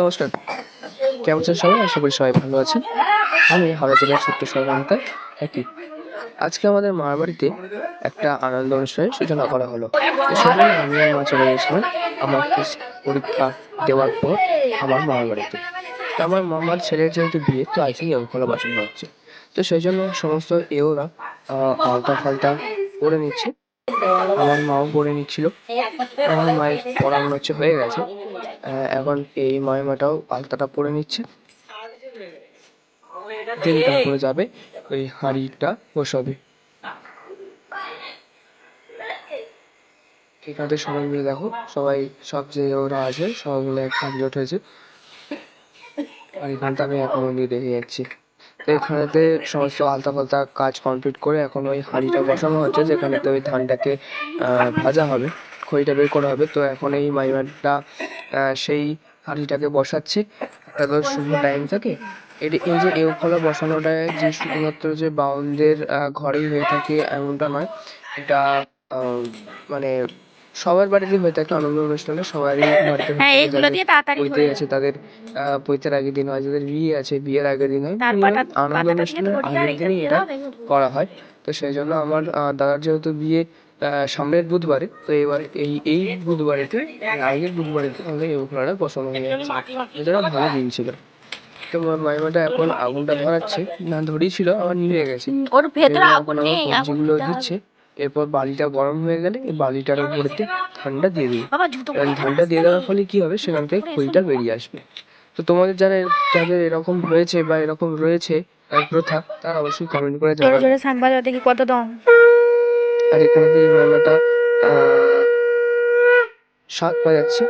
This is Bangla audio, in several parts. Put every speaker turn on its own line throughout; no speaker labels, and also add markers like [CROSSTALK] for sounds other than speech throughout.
নমস্কার। কেমন আছেন সবাই? আশা করি সবাই ভালো আছেন। আমি হাওড়া জেলার ছোট্ট সরকান্তায় একই। আজকে আমাদের মার বাড়িতে একটা আনন্দ অনুষ্ঠানের সূচনা করা হলো। সেখানে আমি আর মা চলে গেছিলাম। আমার পরীক্ষা দেওয়ার পর আমার মামার বাড়িতে। তো আমার মামার ছেলের যেহেতু বিয়ে, তো আই থিঙ্ক খোলা বাসন হচ্ছে। তো সেই জন্য সমস্ত এওরা আলতা ফালতা করে নিচ্ছে। আমার মাও পড়ে নিচ্ছিল। আমার মায়ের পড়ানো হচ্ছে, হয়ে গেছে। এখন এই মাইমাটাও আলতাটা পরে নিচ্ছে। দেন তারপরে যাবে, ওই হাঁড়িটা বসাবে। এখানে সবাই মিলে দেখো, সবাই সব যে ওরা আছে, সবাই মিলে একসাথে জোট হয়েছে আর এখানটা আমি এখনও নিয়ে দেখে যাচ্ছি। এখানেতে সমস্ত আলতা ফালতা কাজ কমপ্লিট করে এখন ওই হাঁড়িটা বসানো হচ্ছে যেখানেতে ওই ধানটাকে ভাজা হবে খড়িটা বের করা হবে। তো এখন এই মাইমাটা আহ, সেই হাঁড়িটাকে বসাচ্ছে। একটা তো শুভ টাইম থাকে। এটি এই যে এও খোলা বসানোটা যে শুধুমাত্র যে বাউনদের আহ, ঘরেই হয়ে থাকে এমনটা নয়। এটা মানে সবার বাড়িতে হয়ে থাকে। আনন্দ অনুষ্ঠানে সবারই বাড়িতে হয়ে
হ্যাঁ দিয়ে তাড়াতাড়ি
পৈতে আছে তাদের পৈতের আগের দিন হয় যাদের বিয়ে আছে বিয়ের আগের দিন হয়। আনন্দ
পাতাটা
অনুষ্ঠানের আগের দিনই এটা করা হয়। তো সেই জন্য আমার দাদার যেহেতু বিয়ে সামনের বুধবারে তো এবার এই এই বুধবারেতে আগের বুধবারেতে আমাদের এই উপহারটা বসানো হয়ে যাচ্ছে। এটা ভালো দিন ছিল। তো আমার মাইমাটা এখন আগুনটা ধরাচ্ছে। না ধরিয়েছিল আবার নিভে গেছে।
ওর ভেতরে আগুন নেই
সবজিগুলো দিচ্ছে। এরপর বালিটা গরম হয়ে গেলে এই বালিটার উপরেতে ঠান্ডা দিয়ে দিই ঠান্ডা দিয়ে দেওয়ার ফলে কি হবে? সেখান থেকে খড়িটা বেরিয়ে আসবে। তো তোমাদের যারা যাদের এরকম হয়েছে বা এরকম রয়েছে প্রথা তারা অবশ্যই কমেন্ট করে জানাবে।
দেখি কত দম
আর এখানে দিয়ে রান্নাটা শাক বাজাচ্ছে।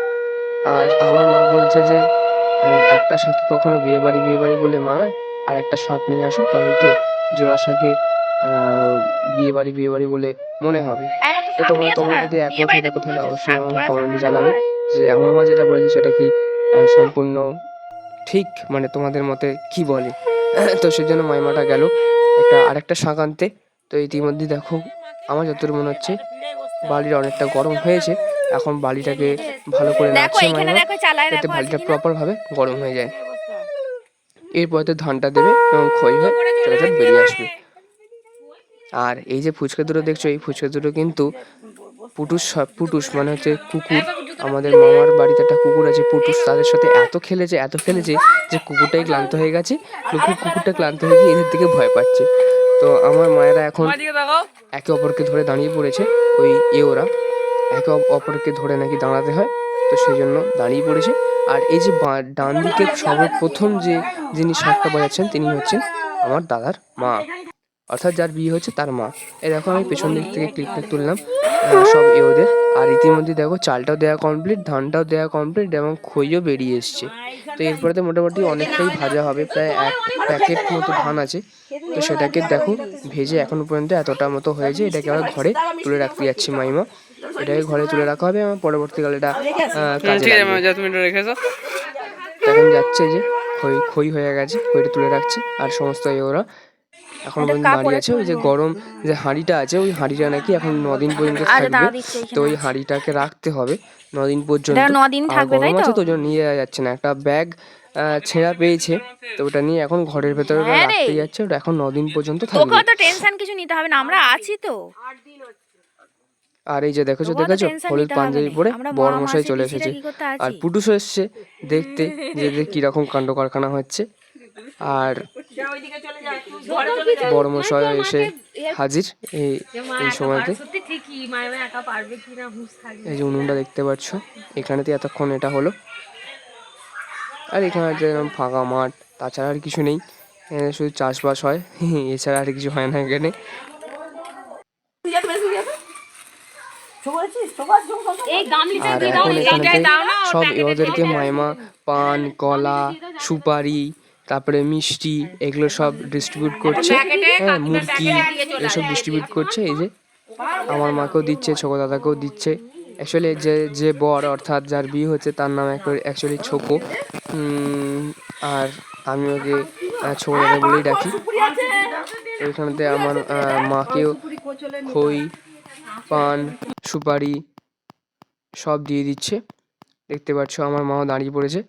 আর আমার মা বলছে যে একটা শাক কখনো বিয়ে বাড়ি বিয়ে বাড়ি বলে মানায়। আর একটা শাক নিয়ে আসো তাহলে তো জোড়া আহ, বিয়ে বাড়ি বিয়ে বাড়ি বলে মনে হবে। তো তোমরা তোমরা যদি একমত হয়ে থাকো তাহলে অবশ্যই আমার কমেন্টে জানাবে যে আমার মা যেটা বলেছে সেটা কি সম্পূর্ণ ঠিক মানে তোমাদের মতে কি বলে। তো সেজন্য মাইমাটা গেল। একটা আরেকটা শাক আনতে তো ইতিমধ্যে দেখো আমার যতদূর মনে হচ্ছে বালিটা অনেকটা গরম হয়েছে। এখন বালিটাকে ভালো করে নাড়ছে
চালায়
যাতে বালিটা প্রপার ভাবে গরম হয়ে যায়। এরপরে তো ধানটা দেবে এবং ক্ষয় হয়ে চটাচট বেরিয়ে আসবে। আর এই যে ফুচকা দুটো দেখছ এই ফুচকা দুটো কিন্তু পুটুস সব- পুটুস মানে হচ্ছে কুকুর। আমাদের মামার বাড়িতে একটা কুকুর আছে পুটুস। তাদের সাথে এত খেলেছে এত খেলেছে যে কুকুরটাই ক্লান্ত হয়ে গেছে। কুকুর কুকুরটা ক্লান্ত হয়ে গিয়ে এদের দিকে ভয় পাচ্ছে। তো আমার মায়েরা এখন একে অপরকে ধরে দাঁড়িয়ে পড়েছে ওই এ ওরা। একে অপরকে ধরে নাকি দাঁড়াতে হয় তো সেই জন্য দাঁড়িয়ে পড়েছে। আর এই যে বাঁ- ডান দিকে সর্বপ্রথম যে যিনি শাকটা বাজাচ্ছেন তিনি হচ্ছেন আমার দাদার মা। অর্থাৎ যার বিয়ে হচ্ছে তার মা। এই দেখো আমি পেছন দিক থেকে ক্লিপটা তুললাম। সব এ ওদের। আর ইতিমধ্যে দেখো চালটাও দেওয়া কমপ্লিট ধানটাও দেওয়া কমপ্লিট এবং খইও বেরিয়ে এসছে। তো এরপরে তো মোটামুটি অনেকটাই ভাজা হবে প্রায় এক প্যাকেট মতো ধান আছে। তো সেটাকে দেখো ভেজে এখনও পর্যন্ত এতটা মতো হয়েছে এটাকে আমরা ঘরে তুলে রাখতে যাচ্ছি মাইমা। এটাকে ঘরে তুলে রাখা হবে আমার পরবর্তীকালে এটা কাজে এখন যাচ্ছে যে খই খই হয়ে গেছে খইটা তুলে রাখছে। আর সমস্ত এ ওরা এখন পর্যন্ত দাঁড়িয়ে আছে ওই যে গরম যে হাঁড়িটা আছে ওই হাঁড়িটা নাকি এখন নদিন পর্যন্ত থাকবে। তো ওই হাঁড়িটাকে রাখতে হবে। নদিন পর্যন্ত
নদিন থাকবে তাই
গরম আছে
তো?
তো জন্য নিয়ে যাচ্ছে না। একটা ব্যাগ ছেঁড়া পেয়েছে তো ওটা নিয়ে এখন ঘরের ভেতরে রাখতে যাচ্ছে ওটা এখন নদিন পর্যন্ত থাকবে।
অত টেনশন কিছু নিতে হবে না আমরা আছি তো।
আর এই যে দেখেছ দেখেছ? হলুদ পাঞ্জাবি পরে বড় মশাই চলে এসেছে। আর? পুটুসও এসছে দেখতে যে যে কীরকম কাণ্ড কারখানা হচ্ছে। আর বড় মশাই এসে হাজির এই এই সময়তে। এই যে উনুনটা দেখতে পাচ্ছ এখানেতে এতক্ষণ এটা হলো। আর এখানে যেরকম ফাঁকা মাঠ তাছাড়া আর কিছু নেই। এখানে শুধু চাষবাস হয় [LAUGHS] এছাড়া আর কিছু হয় না এখানে। আর এখন এখানেতে সব ওদেরকে মাইমা পান কলা সুপারি তারপরে মিষ্টি এগুলো সব ডিস্ট্রিবিউট করছে। হ্যাঁ মুরগি এসব ডিস্ট্রিবিউট করছে এই যে আমার মাকেও দিচ্ছে ছোকো দাদাকেও দিচ্ছে। অ্যাকচুয়ালি যে যে বর অর্থাৎ যার বিয়ে হচ্ছে তার নাম অ্যাকচুয়ালি ছোকো। আর আমি ওকে ছোকো দাদা বলেই ডাকি। ওইখানেতে আমার মাকেও খই পান সুপারি সব দিয়ে দিচ্ছে। দেখতে পাচ্ছ আমার মাও দাঁড়িয়ে পড়েছে।